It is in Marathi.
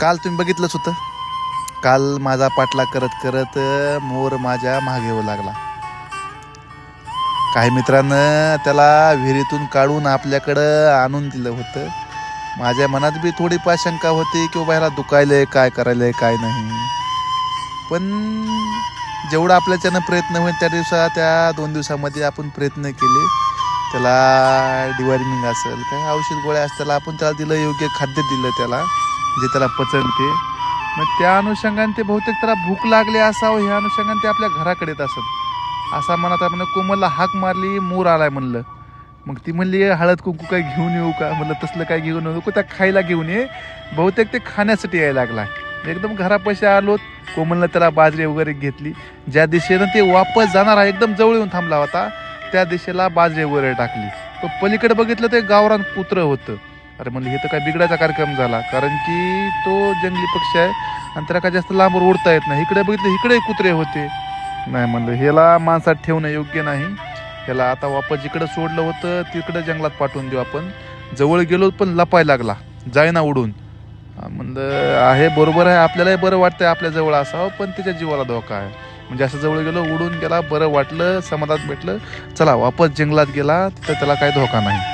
काल तुम्ही बघितलंच होतं. काल माझा पाठला करत करत मोर माझ्या मागे येऊ लागला. काही मित्रांनं त्याला विहिरीतून काढून आपल्याकडं आणून दिलं होतं. माझ्या मनात बी थोडीफार शंका होती की बाबा ह्याला दुखायलंय काय करायलंय काय नाही. पण जेवढा आपल्याच्यानं प्रयत्न होईल त्या दिवसा त्या दोन दिवसामध्ये आपण प्रयत्न केले. त्याला डिवॉर्मिंग असेल काय औषध गोळ्या असतील त्याला आपण त्याला दिलं योग्य खाद्य दिलं त्याला. जे त्याला पचनते. मग त्या अनुषंगाने ते बहुतेक त्याला भूक लागली असावं ह्या अनुषंगाने ते आपल्या घराकडे येत असत. असा मनात आपण कोमलला हाक मारली मोर आलाय म्हणलं. मग ती म्हणली हळद कुंकू काय घेऊन येऊ का? म्हणलं तसलं काय घेऊन येऊ नको त्या खायला घेऊन ये. बहुतेक ते खाण्यासाठी यायला लागला. एकदम घरापाशी आलो कोमलनं त्याला बाजरी वगैरे घेतली. ज्या दिशेनं ते वापस जाणार आहे एकदम जवळ येऊन थांबला होता त्या दिशेला बाजरी वगैरे टाकली. तो पलीकडे बघितलं ते गावरान कुत्रं होतं. अरे म्हणलं हे तर काय बिघडायचा कार्यक्रम झाला. कारण की तो जंगली पक्षी आहे आणि त्याला काय जास्त लांबवर ओढता येत नाही. इकडे बघितलं इकडे कुत्रे होते. नाही म्हणलं ह्याला माणसात ठेवणं योग्य नाही. ह्याला आता वापस जिकडं सोडलं होतं तिकडं जंगलात पाठवून देऊ आपण. जवळ गेलो पण लपाय लागला. जायना उडून. म्हणलं आहे बरोबर आहे. आपल्यालाही बरं वाटतंय आपल्या जवळ असावं पण त्याच्या जीवाला धोका आहे. म्हणजे असं जवळ गेलो उडून गेला बरं वाटलं समाधान भेटलं. चला वापस जंगलात गेला तिथं त्याला काही धोका नाही.